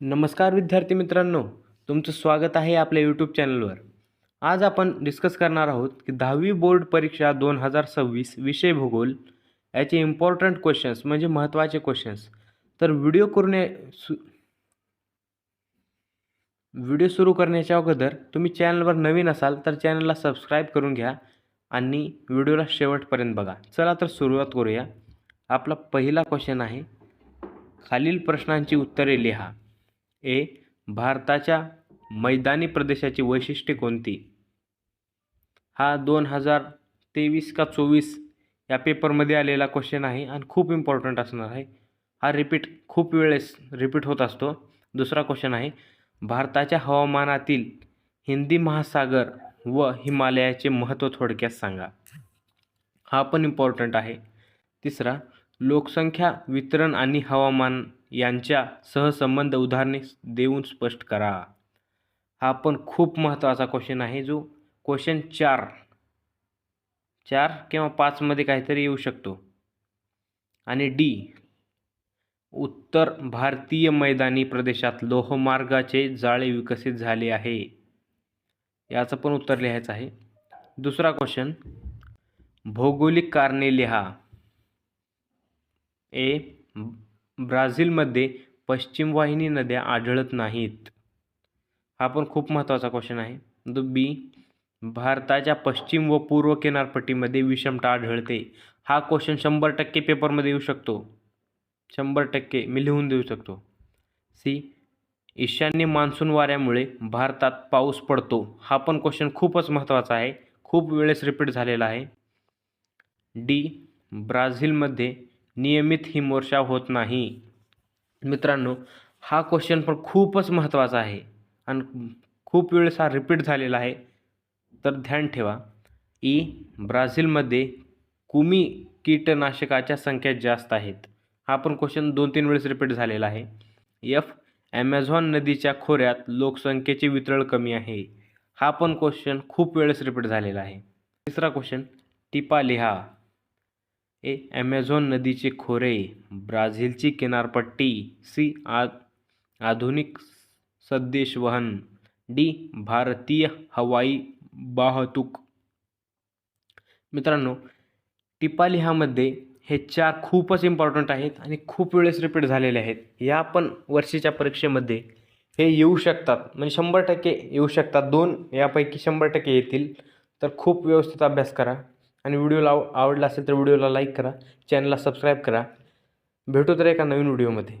नमस्कार विद्यार्थी मित्रांनो तुमचं स्वागत आहे आपल्या यूट्यूब चॅनलवर आज आपण डिस्कस करणार आहोत की दहावी बोर्ड परीक्षा दोन हजार सव्वीस विषय भूगोल याचे इम्पॉर्टंट क्वेश्चन्स म्हणजे महत्त्वाचे क्वेश्चन्स तर व्हिडिओ करणे सु व्हिडिओ सुरू करण्याच्या अगोदर तुम्ही चॅनलवर नवीन असाल तर चॅनलला सबस्क्राईब करून घ्या आणि व्हिडिओला शेवटपर्यंत बघा. चला तर सुरुवात करूया. आपला पहिला क्वेश्चन आहे खालील प्रश्नांची उत्तरे लिहा. ए भारताच्या मैदानी प्रदेशाची वैशिष्ट्ये कोणती? हा दोन हजार तेवीस का चोवीस या पेपरमध्ये आलेला क्वेश्चन आहे आणि खूप इम्पॉर्टंट असणार आहे. हा रिपीट खूप वेळेस रिपीट होत असतो. दुसरा क्वेश्चन आहे भारताच्या हवामानातील हिंदी महासागर व हिमालयाचे महत्त्व थोडक्यात सांगा. हा पण इम्पॉर्टंट आहे. तिसरा लोकसंख्या वितरण आणि हवामान यांच्या सहसंबंध उदाहरणे देऊन स्पष्ट करा. हा पण खूप महत्त्वाचा क्वेश्चन आहे जो क्वेश्चन चार चार किंवा पाचमध्ये काहीतरी येऊ शकतो. आणि डी उत्तर भारतीय मैदानी प्रदेशात लोहमार्गाचे जाळे विकसित झाले आहे. याचं पण उत्तर लिहायचं आहे. दुसरा क्वेश्चन भौगोलिक कारणे लिहा. ए ब्राझीलमध्ये पश्चिम वाहिनी नद्या आढळत नाहीत. हा पण खूप महत्त्वाचा क्वेश्चन आहे. द बी भारताच्या पश्चिम व पूर्व किनारपट्टीमध्ये विषमता आढळते. हा क्वेश्चन शंभर टक्के पेपरमध्ये येऊ शकतो. शंभर टक्के मी लिहून देऊ शकतो. सी ईशान्य मान्सून वाऱ्यामुळे भारतात पाऊस पडतो. हा पण क्वेश्चन खूपच महत्त्वाचा आहे. खूप वेळेस रिपीट झालेला आहे. डी ब्राझीलमध्ये नियमित हिमवर्षाव होत नाही. मित्रांनो हा क्वेश्चन पण खूपच महत्त्वाचा आहे आणि खूप वेळेस हा रिपीट झालेला आहे. तर ध्यान ठेवा. ई ब्राझीलमध्ये कुमी कीटनाशकाच्या संख्या जास्त आहेत. हा पण क्वेश्चन दोन तीन वेळेस रिपीट झालेला आहे. एफ ॲमेझॉन नदीच्या खोऱ्यात लोकसंख्येचे वितरण कमी आहे. हा पण क्वेश्चन खूप वेळेस रिपीट झालेला आहे. तिसरा क्वेश्चन टिपा लिहा ए ॲमेझॉन नदीचे खोरे ब्राझीलची किनारपट्टी सी आ आधुनिक सद्देशवहन डी भारतीय हवाई वाहतूक. मित्रांनो टिपा लिहामध्ये हे चार खूपच इम्पॉर्टंट आहेत आणि खूप वेळेस रिपीट झालेले आहेत. या पण वर्षीच्या परीक्षेमध्ये हे येऊ शकतात. म्हणजे शंभर टक्के येऊ शकतात. दोन यापैकी शंभर टक्के येतील. तर खूप व्यवस्थित अभ्यास करा. आणि व्हिडिओला आव आवडला असेल तर व्हिडिओला लाईक करा. चॅनलला सबस्क्राईब करा. भेटू तर एका नवीन व्हिडिओमध्ये